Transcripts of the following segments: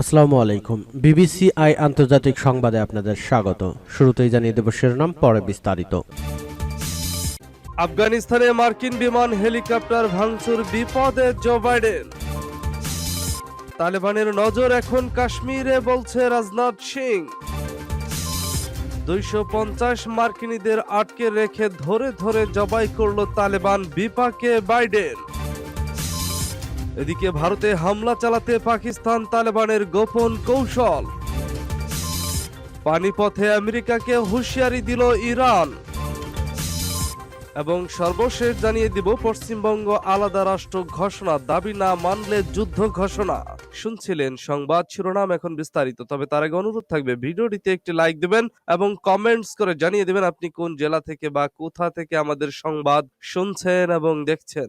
আসসালামু আলাইকুম। BBC I আন্তর্জাতিক সংবাদে আপনাদের স্বাগত। শুরুতেই জানিয়ে দেব শিরোনাম, পরে বিস্তারিত। আফগানিস্তানে মার্কিন বিমান হেলিকপ্টার ভাঙচুর বিপদে জো বাইডেন। তালেবানের নজর এখন কাশ্মীরে, বলছে রাজনাথ সিং। দুইশো পঞ্চাশ মার্কিনীদের আটকে রেখে ধরে ধরে জবাই করল তালেবান বিপাকে বাইডেন। এদিকে ভারতে হামলা চালাতে পাকিস্তান তালেবানের গোপন কৌশল। পানিপথে আমেরিকাকে হুঁশিয়ারি দিল ইরান। এবং সর্বশেষ জানিয়ে দিব, পশ্চিমবঙ্গ আলাদা রাষ্ট্র ঘোষণা দাবি না মানলে যুদ্ধ ঘোষণা। শুনছিলেন সংবাদ শিরোনাম এখন বিস্তারিত, তবে তার আগে অনুরোধ থাকবে, ভিডিওটিতে একটি লাইক দিবেন এবং কমেন্টস করে জানিয়ে দেবেন আপনি কোন জেলা থেকে বা কোথা থেকে আমাদের সংবাদ শুনছেন এবং দেখছেন।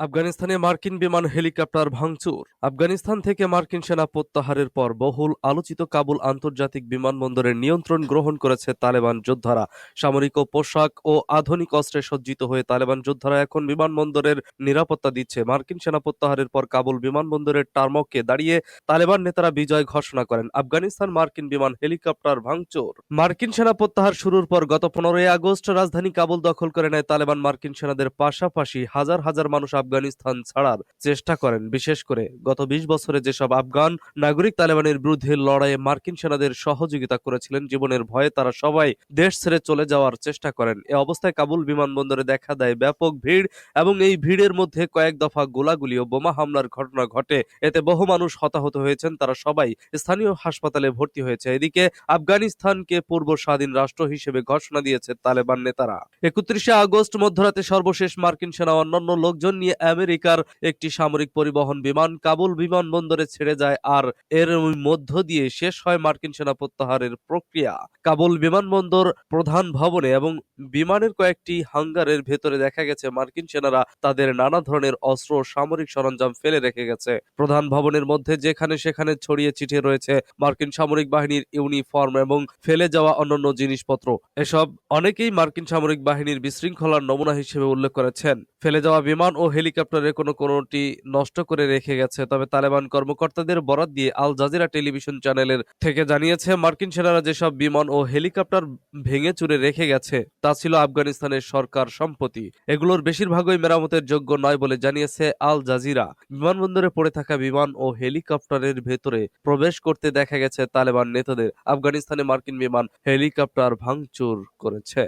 আফগানিস্তানে মার্কিন বিমান হেলিকপ্টার ভাঙচুর। আফগানিস্তান থেকে মার্কিন সেনা প্রত্যাহারের পর বহুল আলোচিত কাবুল আন্তর্জাতিক বিমানবন্দরের নিয়ন্ত্রণ গ্রহণ করেছে তালেবান যোদ্ধারা। সামরিক পোশাক ও আধুনিক অস্ত্রে সজ্জিত হয়ে তালেবান যোদ্ধারা এখন বিমানবন্দরের নিরাপত্তা দিচ্ছে। মার্কিন সেনা প্রত্যাহারের পর কাবুল বিমানবন্দরের টার্মককে দাঁড়িয়ে তালেবান নেতারা বিজয় ঘোষণা করেন। আফগানিস্তান মার্কিন বিমান হেলিকপ্টার ভাঙচুর। মার্কিন সেনা প্রত্যাহার শুরুর পর গত পনেরোই আগস্ট রাজধানী কাবুল দখল করে নেয় তালেবান মার্কিন সেনাদের পাশাপাশি হাজার হাজার মানুষ আফগানিস্তান ছাড়ার চেষ্টা করেন। বিশেষ করে গত বিশ বছরে যেসব আফগান নাগরিক তালেবানের বিরুদ্ধে লড়াইয়ে মার্কিন সেনাদের সহযোগিতা করেছিলেন, জীবনের ভয়ে তারা সবাই দেশ ছেড়ে চলে যাওয়ার চেষ্টা করেন। এ অবস্থায় কাবুল বিমানবন্দরে দেখা দেয় ব্যাপক ভিড় এবং এই ভিড়ের মধ্যে কয়েক দফা গোলাগুলি ও বোমা হামলার ঘটনা ঘটে। এতে বহু মানুষ হতাহত হয়েছেন, তারা সবাই স্থানীয় হাসপাতালে ভর্তি হয়েছে। এদিকে আফগানিস্তানকে পূর্ব স্বাধীন রাষ্ট্র হিসেবে ঘোষণা দিয়েছে তালেবান নেতারা। একত্রিশে আগস্ট মধ্যরাতে সর্বশেষ মার্কিন সেনা অন্যান্য লোকজন নিয়ে আমেরিকার একটি সামরিক পরিবহন বিমান কাবুল বিমানবন্দরে ছেড়ে যায় আর এর মধ্য দিয়ে শেষ হয় মার্কিন সেনা প্রত্যাহারের প্রক্রিয়া। কাবুল বিমানবন্দর প্রধান ভবনে এবং বিমানের কয়েকটি হাঙ্গারের ভেতরে দেখা গেছে মার্কিন সেনারা তাদের নানা ধরনের অস্ত্র সামরিক সরঞ্জাম ফেলে রেখে গেছে। প্রধান ভবনের মধ্যে যেখানে সেখানে ছড়িয়ে ছিটিয়ে রয়েছে মার্কিন সামরিক বাহিনীর ইউনিফর্ম এবং ফেলে যাওয়া অন্যান্য জিনিসপত্র। এসব অনেকেই মার্কিন সামরিক বাহিনীর বিশৃঙ্খলার নমুনা হিসেবে উল্লেখ করেছেন। ফেলে যাওয়া বিমান ও হেলিকপ্টারের কোনো কোনোটি নষ্ট করে রেখে গেছে। তবে তালেবান কর্মকর্তাদের বরাত দিয়ে আল জাজিরা টেলিভিশন চ্যানেলের থেকে জানিয়েছে, মার্কিন সেনারা যেসব বিমান ও হেলিকপ্টার ভেঙে চুরে রেখে গেছে, তা ছিল আফগানিস্তানের সরকার সম্পত্তি। এগুলোর বেশিরভাগই মেরামতের যোগ্য নয় বলে জানিয়েছে আল জাজিরা। বিমানবন্দরে পড়ে থাকা বিমান ও হেলিকপ্টারের ভেতরে প্রবেশ করতে দেখা গেছে তালেবান নেতাদের। আফগানিস্তানে মার্কিন বিমান হেলিকপ্টার ভাঙচুর করেছে।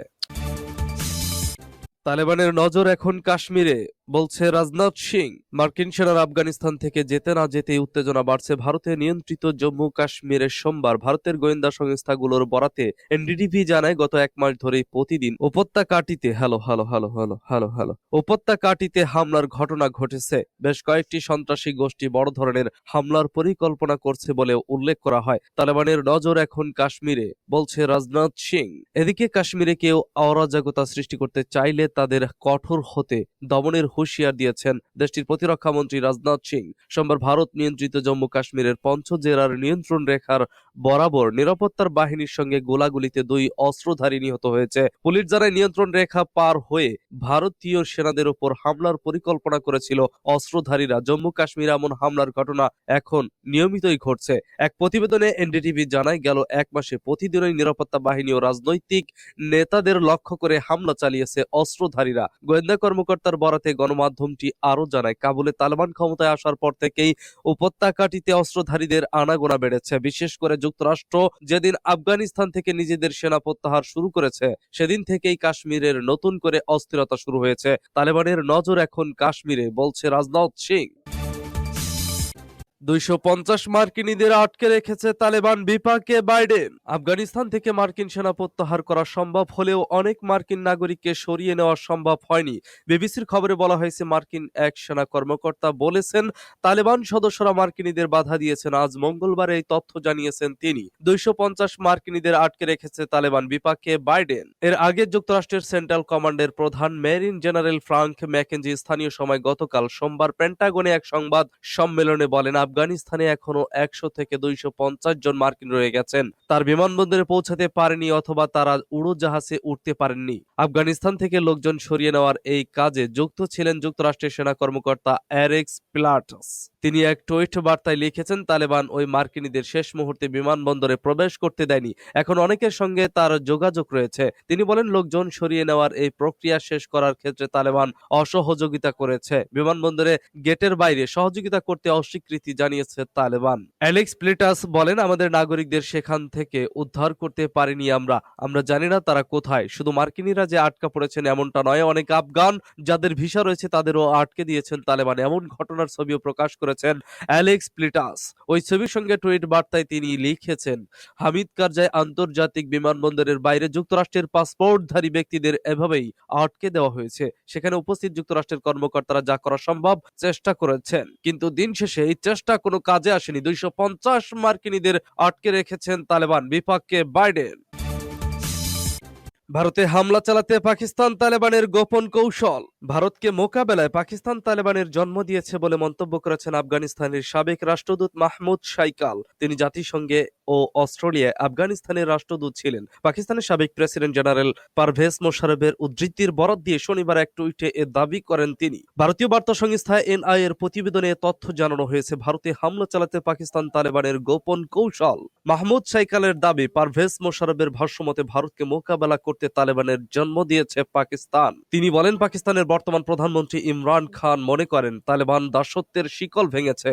তালেবানের নজর এখন কাশ্মীরে। বলছে, রাজনাথ সিং, মার্কিন সেনারা আফগানিস্তান থেকে যেতে না যেতেই উত্তেজনা বাড়ছে ভারতে। নিয়ন্ত্রিত জম্মু কাশ্মীরের সোমবার ভারতের গোয়েন্দা সংস্থাগুলোর বরাতে এনডিডিপি জানায়, গত এক মাস ধরেই প্রতিদিন উপত্যকাটিতে hello hello hello hello hello hello, উপত্যকাটিতে হামলার ঘটনা ঘটেছে। বেশ কয়েকটি সন্ত্রাসী গোষ্ঠী বড় ধরনের হামলার পরিকল্পনা করছে বলে উল্লেখ করা হয়। তালেবানের নজর এখন কাশ্মীরে, বলছে রাজনাথ সিং। এদিকে কাশ্মীরে কেউ অরাজকতা সৃষ্টি করতে চাইলে তাদের কঠোর হতে দমনের হুঁশিয়ার দিয়েছেন দেশটির প্রতিরক্ষা মন্ত্রী রাজনাথ সিং। সোমবার ভারত নিয়ন্ত্রিত জম্মু কাশ্মীরের পঞ্চ জেলার নিয়ন্ত্রণ রেখার বরাবর নিরাপত্তার বাহিনীর সঙ্গে গোলাগুলিতে দুই অস্ত্রধারী নিহত হয়েছে। পুলিশ জানায়, নিয়ন্ত্রণ রেখা পার হয়ে ভারতীয় সেনাদের উপর হামলার পরিকল্পনা করেছিল অস্ত্রধারীরা। জম্মু কাশ্মীর এমন হামলার ঘটনা এখন নিয়মিতই ঘটছে। এক প্রতিবেদনে এনডিটিভি জানায়, গেল এক মাসে প্রতিদিনই নিরাপত্তা বাহিনী ও রাজনৈতিক নেতাদের লক্ষ্য করে হামলা চালিয়েছে অস্ত্রধারীরা। গোয়েন্দা কর্মকর্তার বরাতে গণমাধ্যমটি আরও জানায়, কাবুলে তালেবান ক্ষমতায় আসার পর থেকেই উপত্যকাটিতে অস্ত্রধারীদের আনাগোনা বেড়েছে। বিশেষ করে যুক্তরাষ্ট্র যেদিন আফগানিস্তান থেকে নিজেদের সেনা প্রত্যাহার শুরু করেছে, সেদিন থেকেই কাশ্মীরের নতুন করে অস্থিরতা শুরু হয়েছে। তালেবানের নজর এখন কাশ্মীরে, বলছে রাজনাথ সিং। দুইশো পঞ্চাশ মার্কিনীদের আটকে রেখেছে তালেবান বিপাকে বাইডেন। আফগানিস্তান থেকে মার্কিন সেনা প্রত্যাহার করা সম্ভব হলেও অনেক মার্কিন নাগরিককে সরিয়ে নেওয়া সম্ভব হয়নি। বিবিসির খবরে বলা হয়েছে, মার্কিন এক সেনা কর্মকর্তা বলেছেন, তালেবান সদস্যরা মার্কিনীদের বাধা দিয়েছেন। আজ মঙ্গলবার এই তথ্য জানিয়েছেন তিনি। দুইশো পঞ্চাশ মার্কিনীদের আটকে রেখেছে তালেবান বিপাকে বাইডেন। এর আগে যুক্তরাষ্ট্রের সেন্ট্রাল কমান্ডের প্রধান মেরিন জেনারেল ফ্রাঙ্ক ম্যাকেঞ্জি স্থানীয় সময় গতকাল সোমবার পেন্টাগনে এক সংবাদ সম্মেলনে বলেন আফগানিস্তানে এখনও একশো থেকে দুইশো পঞ্চাশ জন মার্কিন রয়ে গেছেন। তার বিমানবন্দরে পৌঁছাতে পারেনি অথবা তারা উড়োজাহাজে উঠতে পারেননি। আফগানিস্তান থেকে লোকজন সরিয়ে নেওয়ার এই কাজে যুক্ত ছিলেন যুক্তরাষ্ট্রের সেনা কর্মকর্তা অ্যারেক্স প্লাটস তিনি এক টুইট বার্তায় লিখেছেন, তালেবান ওই মার্কিনীদের শেষ মুহূর্তে বিমানবন্দরে প্রবেশ করতে দেয়নি। এখন অনেকের সঙ্গে তার যোগাযোগ রয়েছে। তিনি বলেন, লোকজন সরিয়ে নেওয়ার এই প্রক্রিয়া শেষ করার ক্ষেত্রে তালেবান অসহযোগিতা করেছে। বিমানবন্দরে গেটের বাইরে সহযোগিতা করতে অস্বীকৃতি জানিয়েছে তালেবান। অ্যালেক্স প্লেটাস বলেন, আমাদের নাগরিকদের সেখান থেকে উদ্ধার করতে পারিনি আমরা। আমরা জানি না তারা কোথায়। শুধু মার্কিনীরা যে আটকা পড়েছেন এমনটা নয়, অনেক আফগান যাদের ভিসা রয়েছে তাদেরও আটকে দিয়েছেন তালেবান। এমন ঘটনার ছবিও প্রকাশ করেছেন অ্যালেক্স প্লিটাস। ওই ছবির সঙ্গে টুইট বার্তায় তিনি লিখেছেন, হামিদ কারজাই আন্তর্জাতিক বিমানবন্দরের বাইরে যুক্তরাষ্ট্রের পাসপোর্টধারী ব্যক্তিদের এভাবেই আটকে দেওয়া হয়েছে। সেখানে উপস্থিত যুক্তরাষ্ট্রের কর্মকর্তারা যা করা সম্ভব চেষ্টা করেছেন। কিন্তু দিন শেষে এই চেষ্টা কোনো কাজে আসেনি। দুইশো পঞ্চাশ মার্কিনীদের আটকে রেখেছেন তালেবান বিপক্ষে বাইডেন। ভারতে হামলা চালাতে পাকিস্তান তালেবানের গোপন কৌশল। ভারতকে মোকাবেলায় পাকিস্তান তালেবানের জন্ম দিয়েছে বলে মন্তব্য করেছেন আফগানিস্তানের সাবেক রাষ্ট্রদূত মাহমুদ সাইকাল। তিনি জাতিসংঘে ও অস্ট্রেলিয়ায় আফগানিস্তানের রাষ্ট্রদূত ছিলেন। পাকিস্তানের সাবেক প্রেসিডেন্ট জেনারেল পারভেজ মোশারফের উদ্ধৃতির বরাদ দিয়ে শনিবার এক টুইটে এ দাবি করেন তিনি। ভারতীয় বার্তা সংস্থা এনআই এর প্রতিবেদনে তথ্য জানানো হয়েছে, ভারতে হামলা চালাতে পাকিস্তান তালেবানের গোপন কৌশল। মাহমুদ সাইকালের দাবি, পারভেজ মোশারফের ভাষ্যমতে ভারতকে মোকাবেলা করতে তালেবানের জন্ম দিয়েছে পাকিস্তান। তিনি বলেন, পাকিস্তানের বর্তমান প্রধানমন্ত্রী ইমরান খান মনে করেন, তালেবান দাসত্বের শিকল ভেঙেছে।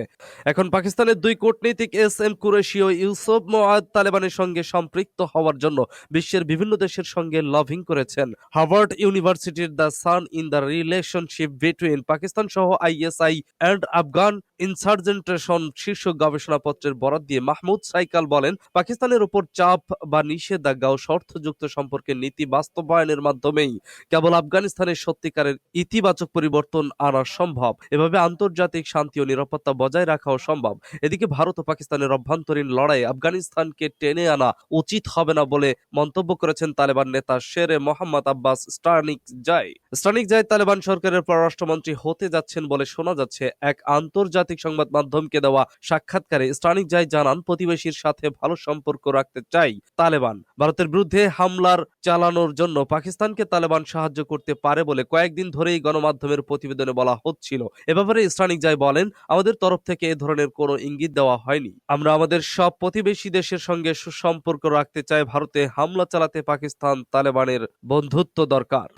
এখন পাকিস্তানের দুই কূটনীতিক এস এম কুরেশি ও ইউসুফ মোয়াদ তালেবানের সঙ্গে সম্পৃক্ত হওয়ার জন্য বিশ্বের বিভিন্ন দেশের সঙ্গে লভিং করেছেন। হার্ভার্ড ইউনিভার্সিটির the sun in the relationship between Pakistan সহ আইএসআই অ্যান্ড আফগান ইনসার্জেন্টেশন শীর্ষ গবেষণাপত্রের বরাদ দিয়ে মাহমুদ সাইকাল বলেন, পাকিস্তানের উপর চাপ বা নিষেধাজ্ঞা ও শর্তযুক্ত সম্পর্কে নীতি বাস্তবায়নের মাধ্যমেই কেবল আফগানিস্তানের সত্যিকারের ইতিবাচক পরিবর্তন আনা সম্ভব। এভাবে আন্তর্জাতিক শান্তি ও নিরাপত্তা বজায় রাখাও সম্ভব। এদিকে ভারত ও পাকিস্তানের অভ্যন্তরীণ লড়াই আফগানিস্তানকে টেনে আনা উচিত হবে না বলে মন্তব্য করেছেন তালেবান নেতা শেরে মোহাম্মদ আব্বাস স্টার্নিক জাই। স্টার্নিক জাই তালেবান সরকারের পররাষ্ট্রমন্ত্রী হতে যাচ্ছেন বলে শোনা যাচ্ছে। এক আন্তর্জাতিক সংবাদ মাধ্যমকে দেওয়া সাক্ষাৎকারে স্টার্নিক জাই জানান, প্রতিবেশীর সাথে ভালো সম্পর্ক রাখতে চাই তালেবান। ভারতের বিরুদ্ধে হামলার চালানোর জন্য পাকিস্তানকে তালেবান সাহায্য করতে পারে বলে কয়েকদিন ধরেই গণমাধ্যমের প্রতিবেদনে বলা হচ্ছিল। এ ব্যাপারে স্টানিক জাই বলেন, আমাদের তরফ থেকে এ ধরনের কোনো ইঙ্গিত দেওয়া হয়নি। আমরা আমাদের সব প্রতিবেশী দেশের সঙ্গে সুসম্পর্ক রাখতে চায় ভারতে হামলা চালাতে পাকিস্তান তালেবানের বন্ধুত্ব দরকার।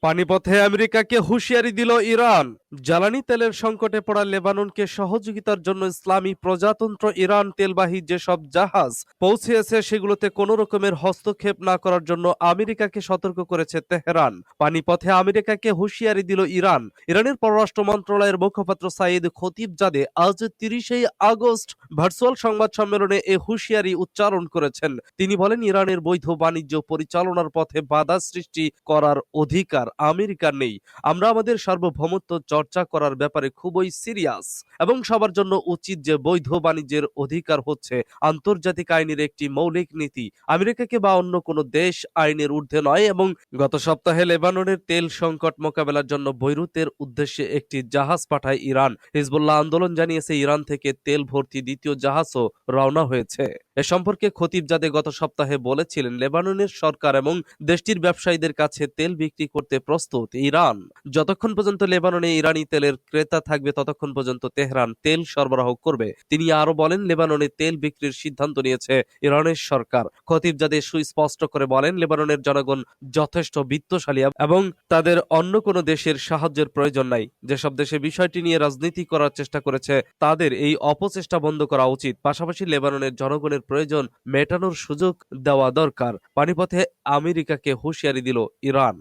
পানিপথে আমেরিকাকে হুঁশিয়ারি দিল ইরান। জ্বালানি তেলের সংকটে পড়া লেবাননকে সহযোগিতার জন্য ইসলামী প্রজাতন্ত্র ইরান তেলবাহী যেসব জাহাজ পৌঁছেছে, সেগুলোতে কোনো রকমের হস্তক্ষেপ না করার জন্য আমেরিকাকে সতর্ক করেছে তেহরান। পানিপথে আমেরিকাকে হুঁশিয়ারি দিল ইরান। ইরানের পররাষ্ট্র মন্ত্রণালয়ের মুখপাত্র সাইদ খতিবজাদে আজ তিরিশে আগস্ট ভার্চুয়াল সংবাদ সম্মেলনে এ হুঁশিয়ারি উচ্চারণ করেছেন। তিনি বলেন, ইরানের বৈধ বাণিজ্য পরিচালনার পথে বাধা সৃষ্টি করার অধিকার আমেরিকার নেই। আমরা আমাদের সার্বভৌমত্ব চর্চা করার ব্যাপারে খুবই সিরিয়াস এবং সবার জন্য উচিত যে বৈধ বাণিজ্যের অধিকার হচ্ছে আন্তর্জাতিক আইনের একটি মৌলিক নীতি। আমেরিকাকে বা অন্য কোনো দেশ আইনের ঊর্ধ্বে নয় এবং গত সপ্তাহে লেবাননের তেল সংকট মোকাবেলার জন্য বৈরুতের উদ্দেশ্যে একটি জাহাজ পাঠায় ইরান। হিজবুল্লাহ আন্দোলন জানিয়েছে ইরান থেকে তেল ভর্তি দ্বিতীয় জাহাজও রওনা হয়েছে। এ সম্পর্কে খতিবজাদে গত সপ্তাহে বলেছিলেন, লেবাননের সরকার এবং দেশটির ব্যবসায়ীদের কাছে তেল বিক্রি করতে প্রস্তুত ইরান। যতক্ষণ পর্যন্ত লেবাননে ইরানি তেলের ক্রেতা থাকবে, ততক্ষণ পর্যন্ত তেহরান তেল সরবরাহ করবে। তিনি আরও বলেন, লেবাননে তেল বিক্রির সিদ্ধান্ত নিয়েছে ইরানের সরকার। খতিবজাদে সুস্পষ্ট করে বলেন, লেবাননের জনগণ যথেষ্ট বিত্তশালী এবং তাদের অন্য কোনো দেশের সাহায্যের প্রয়োজন নাই। যেসব দেশে বিষয়টি নিয়ে রাজনীতি করার চেষ্টা করেছে, তাদের এই অপচেষ্টা বন্ধ করা উচিত। পাশাপাশি লেবাননের জনগণের প্রয়োজন মেটানোর সুযোগ দেওয়া দরকার। পানিপথে আমেরিকাকে হুঁশিয়ারি দিল ইরান।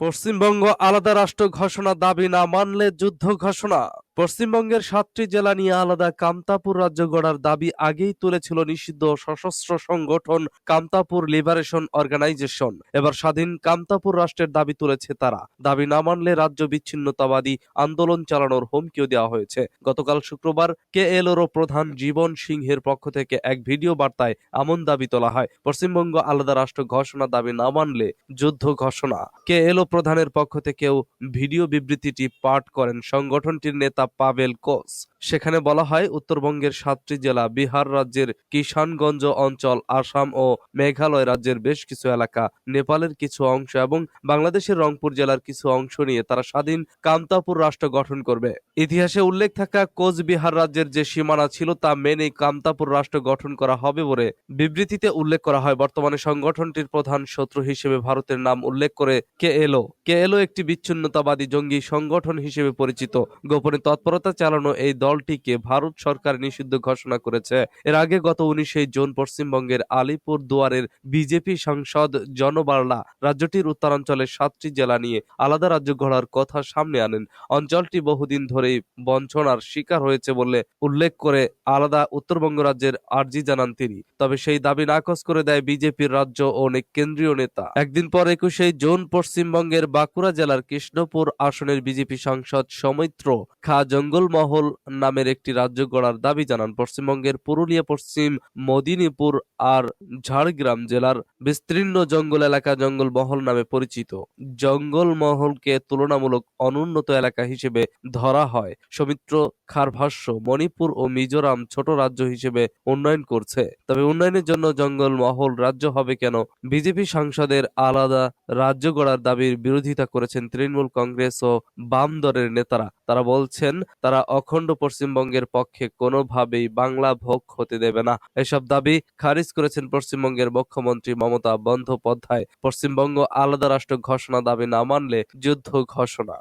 পশ্চিমবঙ্গ আলাদা রাষ্ট্র ঘোষণা দাবি না মানলে যুদ্ধ ঘোষণা। পশ্চিমবঙ্গের সাতটি জেলা নিয়ে আলাদা কামতাপুর রাজ্য গড়ার দাবি আগেই তুলেছিল নিষিদ্ধ সশস্ত্র সংগঠন কামতাপুর লিবারেশন অর্গানাইজেশন। এবার স্বাধীন কামতাপুর রাষ্ট্রের দাবি তুলেছে তারা। দাবি না মানলে রাজ্য বিচ্ছিন্নতাবাদী আন্দোলন চালানোর হুমকিও দেওয়া হয়েছে। গতকাল শুক্রবার কে এলওরও প্রধান জীবন সিংহের পক্ষ থেকে এক ভিডিও বার্তায় এমন দাবি তোলা হয়। পশ্চিমবঙ্গ আলাদা রাষ্ট্র ঘোষণা দাবি না মানলে যুদ্ধ ঘোষণা। কে এলও প্রধানের পক্ষ থেকেও ভিডিও বিবৃতিটি পাঠ করেন সংগঠনটির নেতা Pavel Koz. সেখানে বলা হয়, উত্তরবঙ্গের সাতটি জেলা, বিহার রাজ্যের কিষানগঞ্জ অঞ্চল, আসাম ও মেঘালয় রাজ্যের বেশ কিছু এলাকা, নেপালের কিছু অংশ এবং বাংলাদেশের রংপুর জেলার কিছু অংশ নিয়ে তারা স্বাধীন কামতাপুর রাষ্ট্র গঠন করবে। ইতিহাসে উল্লেখ থাকা কোচবিহার রাজ্যের যে সীমানা ছিল তা মেনেই কামতাপুর রাষ্ট্র গঠন করা হবে বলে বিবৃতিতে উল্লেখ করা হয়। বর্তমানে সংগঠনটির প্রধান শত্রু হিসেবে ভারতের নাম উল্লেখ করে কেএলও। কেএলও একটি বিচ্ছিন্নতাবাদী জঙ্গি সংগঠন হিসেবে পরিচিত। গোপনে তৎপরতা চালানো এই দলটিকে ভারত সরকার নিষিদ্ধ ঘোষণা করেছে। এর আগে গত উনিশে জুন পশ্চিমবঙ্গের আলিপুর দুয়ারের বিজেপি সাংসদ জনবার্লা রাজ্যটির উত্তরাঞ্চলের সাতটি জেলা নিয়ে আলাদা রাজ্য গড়ার কথা সামনে আনেন। অঞ্চলটি বহুদিন ধরেই বঞ্চনার শিকার হয়েছে বলে উল্লেখ করে আলাদা উত্তরবঙ্গ রাজ্যের আর্জি জানান তিনি। তবে সেই দাবি নাকচ করে দেয় বিজেপির রাজ্য ও অনেক কেন্দ্রীয় নেতা। একদিন পর একুশে জুন পশ্চিমবঙ্গের বাঁকুড়া জেলার কৃষ্ণপুর আসনের বিজেপি সাংসদ সৌমিত্র খা জঙ্গলমহল নামের একটি রাজ্য গড়ার দাবি জানান পশ্চিমবঙ্গের পুরুলিয়া, পশ্চিম মদিনীপুর আর ঝাড়গ্রাম জেলার বিস্তীর্ণ জঙ্গল এলাকা জঙ্গলমহল নামে পরিচিত। জঙ্গলমহলকে তুলনামূলক অনুন্নত এলাকা হিসেবে ধরা হয়। সৌমিত্র খার ভাষ্য মণিপুর ও মিজোরাম ছোট রাজ্য হিসেবে উন্নয়ন করছে। তবে উন্নয়নের জন্য জঙ্গলমহল রাজ্য হবে কেন? বিজেপি সাংসদের আলাদা রাজ্য গড়ার দাবির বিরোধিতা করেছেন তৃণমূল কংগ্রেস ও বাম দলের নেতারা। তারা বলছেন, তারা অখণ্ড পশ্চিমবঙ্গের পক্ষে কোনোভাবেই বাংলা ভোগ হতে দেবে না। এসব দাবি খারিজ করেছেন পশ্চিমবঙ্গের মুখ্যমন্ত্রী মমতা বন্দ্যোপাধ্যায়। পশ্চিমবঙ্গ আলাদা রাষ্ট্র ঘোষণা দাবি না মানলে যুদ্ধ ঘোষণা।